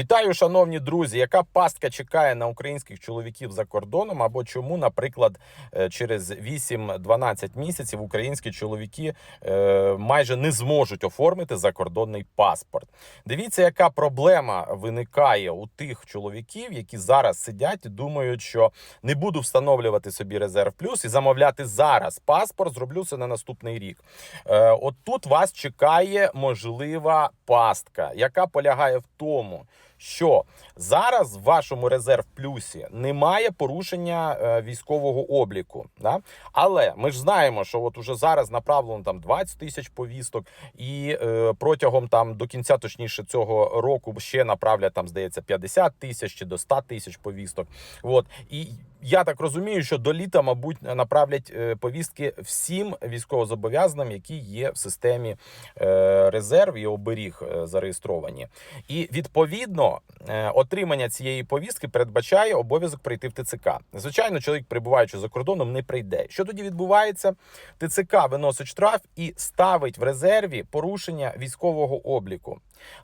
Вітаю, шановні друзі. Яка пастка чекає на українських чоловіків за кордоном? Або чому, наприклад, е, через 8-12 місяців українські чоловіки е, майже не зможуть оформити закордонний паспорт? Дивіться, яка проблема виникає у тих чоловіків, які зараз сидять і думають, що не буду встановлювати собі резерв плюс і замовляти зараз паспорт. Зроблю це на наступний рік. Е, От тут вас чекає можлива пастка, яка полягає в тому, що зараз в вашому резерв плюсі немає порушення е, військового обліку. Да? Але ми ж знаємо, що от уже зараз направлено там 20 тисяч повісток, і е, протягом там до кінця, точніше, цього року ще направлять там, здається, 50 тисяч чи до 100 тисяч повісток. От і я так розумію, що до літа, мабуть, направлять е, повістки всім військовозобов'язаним, які є в системі е, резерв і оберіг зареєстровані. І відповідно е, отримання цієї повістки передбачає обов'язок прийти в ТЦК. Звичайно, чоловік, перебуваючи за кордоном, не прийде. Що тоді відбувається? ТЦК виносить штраф і ставить в резерві порушення військового обліку.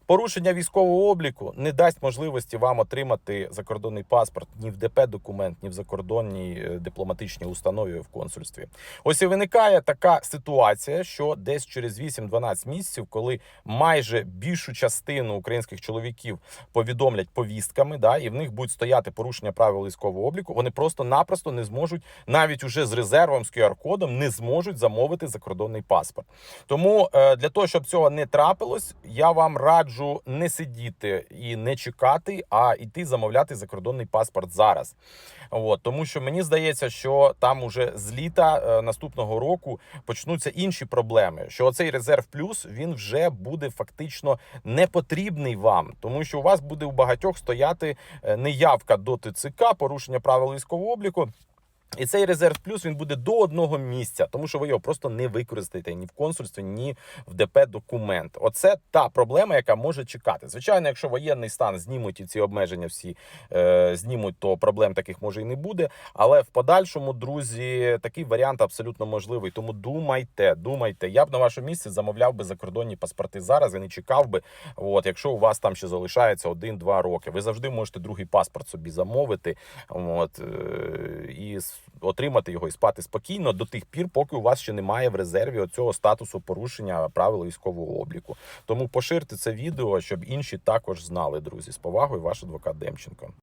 Порушення військового обліку не дасть можливості вам отримати закордонний паспорт ні в ДП документ, ні в закордонній е, дипломатичній установі в консульстві. Ось і виникає така ситуація, що десь через 8-12 місяців, коли майже більшу частину українських чоловіків повідомлять повістками, да, і в них будуть стояти порушення правил військового обліку, вони просто-напросто не зможуть навіть уже з резервом з QR-кодом не зможуть замовити закордонний паспорт. Тому е, для того, щоб цього не трапилось, я вам раджу не сидіти і не чекати, а йти замовляти закордонний паспорт зараз. От, тому що мені здається, що там уже з літа е, наступного року почнуться інші проблеми. Що оцей резерв плюс він вже буде фактично не потрібний вам, тому що у вас буде у багатьох стояти е, неявка до ТЦК, порушення правил військового обліку. І цей резерв плюс він буде до одного місця, тому що ви його просто не використаєте ні в консульстві, ні в ДП документ. Оце та проблема, яка може чекати. Звичайно, якщо воєнний стан знімуть і ці обмеження всі е, знімуть, то проблем таких може і не буде. Але в подальшому, друзі, такий варіант абсолютно можливий. Тому думайте, думайте. Я б на вашому місці замовляв би закордонні паспорти зараз і не чекав би. От, якщо у вас там ще залишається один-два роки, ви завжди можете другий паспорт собі замовити. От е, і отримати його і спати спокійно до тих пір, поки у вас ще немає в резерві оцього статусу порушення правил військового обліку. Тому поширте це відео, щоб інші також знали, друзі. З повагою, ваш адвокат Демченко.